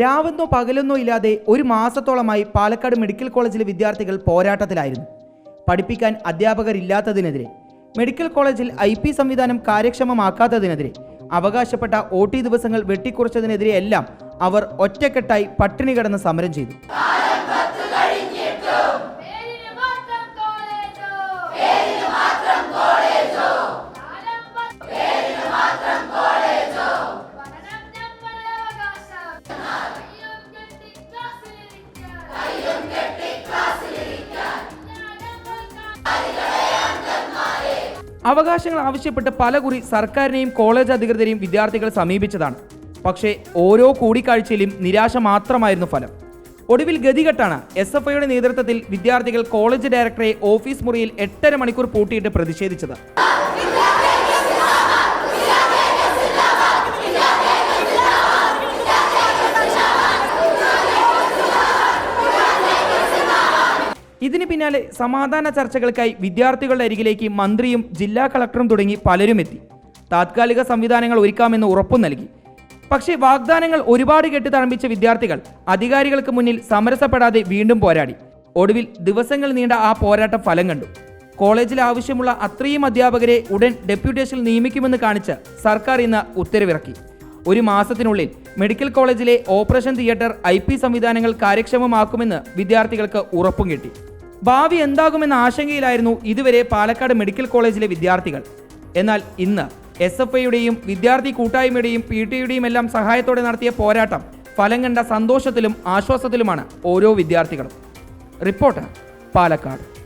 രാവെന്നോ പകലെന്നോ ഇല്ലാതെ ഒരു മാസത്തോളമായി പാലക്കാട് മെഡിക്കൽ കോളേജിലെ വിദ്യാർത്ഥികൾ പോരാട്ടത്തിലായിരുന്നു. പഠിപ്പിക്കാൻ അധ്യാപകരില്ലാത്തതിനെതിരെ മെഡിക്കൽ കോളേജിൽ ഐ പി സംവിധാനം കാര്യക്ഷമമാക്കാത്തതിനെതിരെ അവകാശപ്പെട്ട ഒ ടി ദിവസങ്ങൾ വെട്ടിക്കുറച്ചതിനെതിരെ എല്ലാം അവർ ഒറ്റക്കെട്ടായി പട്ടിണി കിടന്ന് സമരം ചെയ്തു. അവകാശങ്ങൾ ആവശ്യപ്പെട്ട് പലകുറി സർക്കാരിനെയും കോളേജ് അധികൃതരെയും വിദ്യാർത്ഥികൾ സമീപിച്ചതാണ്. പക്ഷേ ഓരോ കൂടിക്കാഴ്ചയിലും നിരാശ മാത്രമായിരുന്നു ഫലം. ഒടുവിൽ ഗതികെട്ടാണ് എസ് എഫ് ഐയുടെ നേതൃത്വത്തിൽ വിദ്യാർത്ഥികൾ കോളേജ് ഡയറക്ടറെ ഓഫീസ് മുറിയിൽ എട്ടര മണിക്കൂർ പൂട്ടിയിട്ട് പ്രതിഷേധിച്ചത്. ഇതിന് പിന്നാലെ സമാധാന ചർച്ചകൾക്കായി വിദ്യാർത്ഥികളുടെ അരികിലേക്ക് മന്ത്രിയും ജില്ലാ കളക്ടറും തുടങ്ങി പലരും എത്തി. താത്കാലിക സംവിധാനങ്ങൾ ഒരുക്കാമെന്ന് ഉറപ്പു നൽകി. പക്ഷേ വാഗ്ദാനങ്ങൾ ഒരുപാട് കെട്ടി തഴമ്പിച്ച വിദ്യാർത്ഥികൾ അധികാരികൾക്ക് മുന്നിൽ സമരസപ്പെടാതെ വീണ്ടും പോരാടി. ഒടുവിൽ ദിവസങ്ങൾ നീണ്ട ആ പോരാട്ടം ഫലം കണ്ടു. കോളേജിൽ ആവശ്യമുള്ള അത്രയും അധ്യാപകരെ ഉടൻ ഡെപ്യൂട്ടേഷനിൽ നിയമിക്കുമെന്ന് കാണിച്ച് സർക്കാർ ഇന്ന് ഉത്തരവിറക്കി. ഒരു മാസത്തിനുള്ളിൽ മെഡിക്കൽ കോളേജിലെ ഓപ്പറേഷൻ തിയേറ്റർ ഐ സംവിധാനങ്ങൾ കാര്യക്ഷമമാക്കുമെന്ന് വിദ്യാർത്ഥികൾക്ക് ഉറപ്പും കിട്ടി. ഭാവി എന്താകുമെന്ന ആശങ്കയിലായിരുന്നു ഇതുവരെ പാലക്കാട് മെഡിക്കൽ കോളേജിലെ വിദ്യാർത്ഥികൾ. എന്നാൽ ഇന്ന് എസ് എഫ് ഐയുടെയും വിദ്യാർത്ഥി കൂട്ടായ്മയുടെയും പി ടി യുടെയും എല്ലാം സഹായത്തോടെ നടത്തിയ പോരാട്ടം ഫലം കണ്ട സന്തോഷത്തിലും ആശ്വാസത്തിലുമാണ് ഓരോ വിദ്യാർത്ഥികളും. റിപ്പോർട്ടർ പാലക്കാട്.